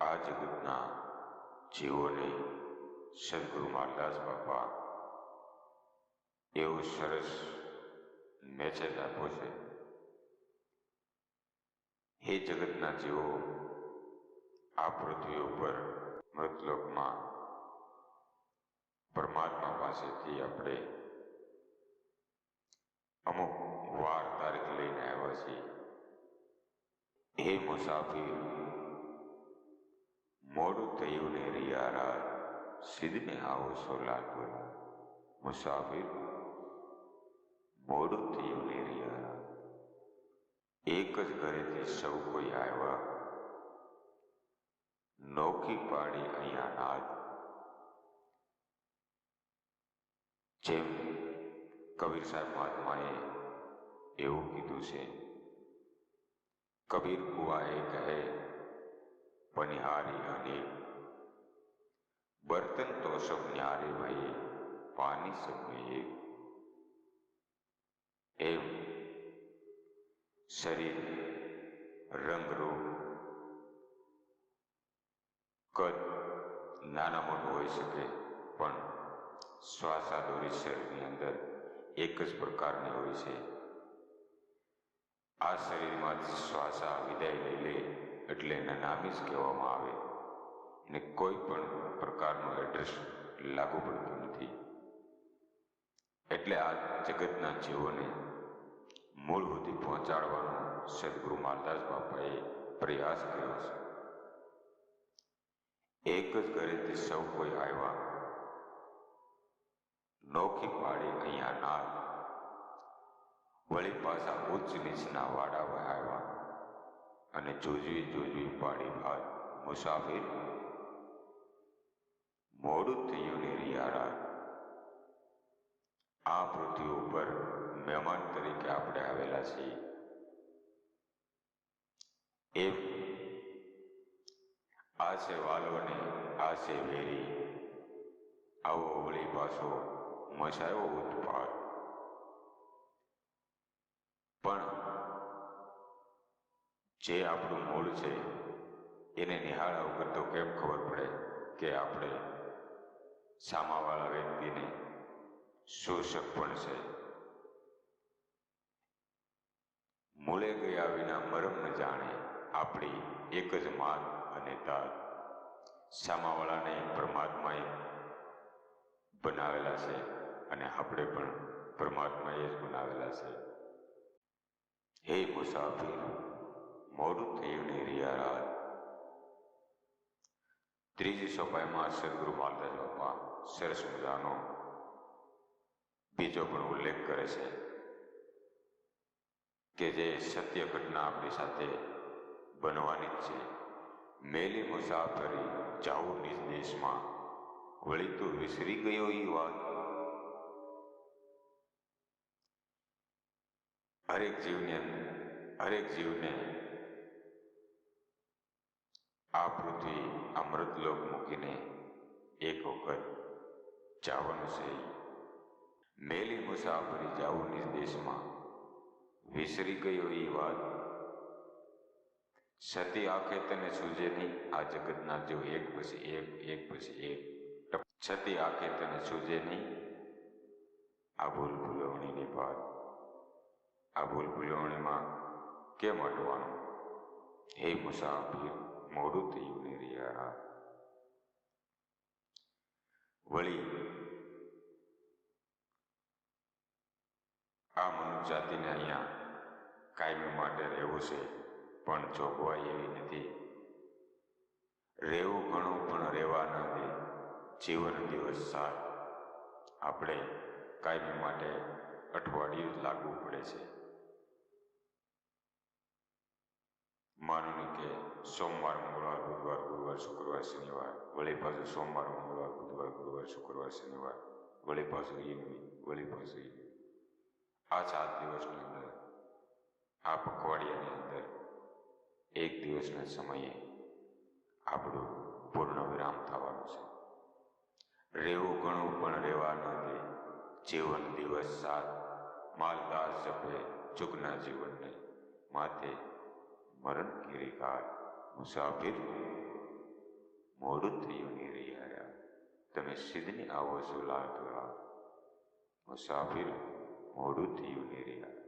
આ જગતના જીવોને સદગુરુ મહારાજ બાપા એવો સરસ મેસેજ આપ્યો છે. હે જગતના જીવો, આ પૃથ્વી ઉપર મૃતલોકમાં પરમાત્મા પાસેથી આપણે અમુક વાર તારીખ લઈને આવ્યા છીએ. હે મુસાફિર મોડું થયું ને રિયારા સિદ્ધને આવો સોલાપુર મુસાફિર મોડું થયું ને રિયારા એક જ ઘરેથી સૌ કોઈ આવ્યા નોખી પાડી અહીંયા નાદ જેમ કબીર સાહેબ મહાત્માએ એવું કીધું છે કબીર કુવાએ કહે પનિહારી અને બર્તન તો સબ ન્યારે ભયે પાણી સબને એમ શરીર રંગરૂપ કદ નાના મોટું હોઈ શકે, પણ શ્વાસાદોરી શરીરની અંદર એક જ પ્રકારની હોય છે. આ શરીરમાંથી શ્વાસા વિદાય લઈ લે. એટલે એને નામી કહેવામાં આવે. ને કોઈ પણ પ્રકારનું એડ્રેસ લાગુ પડતું નથી. એટલે આ જગતના જીવોને મૂળ સુધી પહોંચાડવાનો સદગુરુ માલદાસ બાપાએ પ્રયાસ કર્યો છે. એક જ ઘરેથી સૌ કોઈ આવ્યા. નોખી પાડી અહીંયા નાદ વળી પાછા ઉચ્ચ નીચના વાડા આવ્યા. અને જોજવી જોજવી પાડી ભાત મુસાફિર, મોડું થયું ને રિયારા. આ પૃથ્વી ઉપર મહેમાન તરીકે આપણે આવેલા છીએ. એ આ છે વાલવને આ છે વેરી. આવો વળી પાછો મચાયો ઉત્પાદ પણ જે આપણું મૂળ છે, એને નિહાળા વગર તો કેમ ખબર પડે કે આપણે સામાવાળા વ્યક્તિને શોષક પણ છે? મૂળે ગયા વિના મરમ ન જાણે આપણી એક જ માત અને તાત સામાવાળાને પરમાત્માએ બનાવેલા છે અને આપણે પણ પરમાત્માએ જ બનાવેલા છે. હે મુસાફિર મોડું રિયારાત ત્રીજી સોપાઈમાં સદગુરુ માલદાસ બાપા સરસ મજાનો બીજો પણ ઉલ્લેખ કરે છે કે જે સત્ય ઘટના આપણી સાથે બનવાની જ છે મેલી મુસાફરી જાઉં નિજ દેશમાં વળી તું વિસરી ગયો એ વાત હરેક જીવને હરેક જીવને આ પૃથ્વી અમૃતલોક મૂકીને એક વખત જવાનું છે. મેલી મુસાફરી જાવું નિર્દેશમાં દેશમાં વિસરી ગયો એ વાત. સતી આંખે તને સૂજે નહીં, આ જગતના જો એક પછી એક એક પછી એક. છતી આંખે તને સૂજે નહીં, આ ભૂલ ભૂલવણીની વાત. આ ભૂલ ભૂલવણીમાં કેમ અટવાનું હે મુસાફિર મોડું થયું વળી, આ મનુષ્ય જાતિને અહીંયા કાયમી માટે રહેવું છે, પણ જોગવાઈ એવી નથી. રહેવું ઘણું, પણ રહેવા ન જીવન દિવસ સાર આપણે કાયમી માટે અઠવાડિયું લાગવું પડે છે. માનો કે સોમવાર, મંગળવાર, બુધવાર, ગુરુવાર, શુક્રવાર, શનિવાર. વળી પાછું સોમવાર, મંગળવાર, બુધવાર, ગુરુવાર, શુક્રવાર, શનિવાર. વળી પાછું ઈમી વળી પાછું ઈનવી આ સાત દિવસની અંદર, આ પખવાડિયાની અંદર, એક દિવસના સમયે આપણું પૂર્ણ વિરામ થવાનું છે. રહેવું ઘણું પણ રહેવા ન દે. જીવન દિવસ સાત, માલદાસ જપે ચૂકના જીવનને માથે મરણ કેરી કાળ મુસાફિર મોડું થયું નિર્યારા તમે સિદ્ધની આવો છો લાલ મુસાફિર મોડું થયું નિર્યારા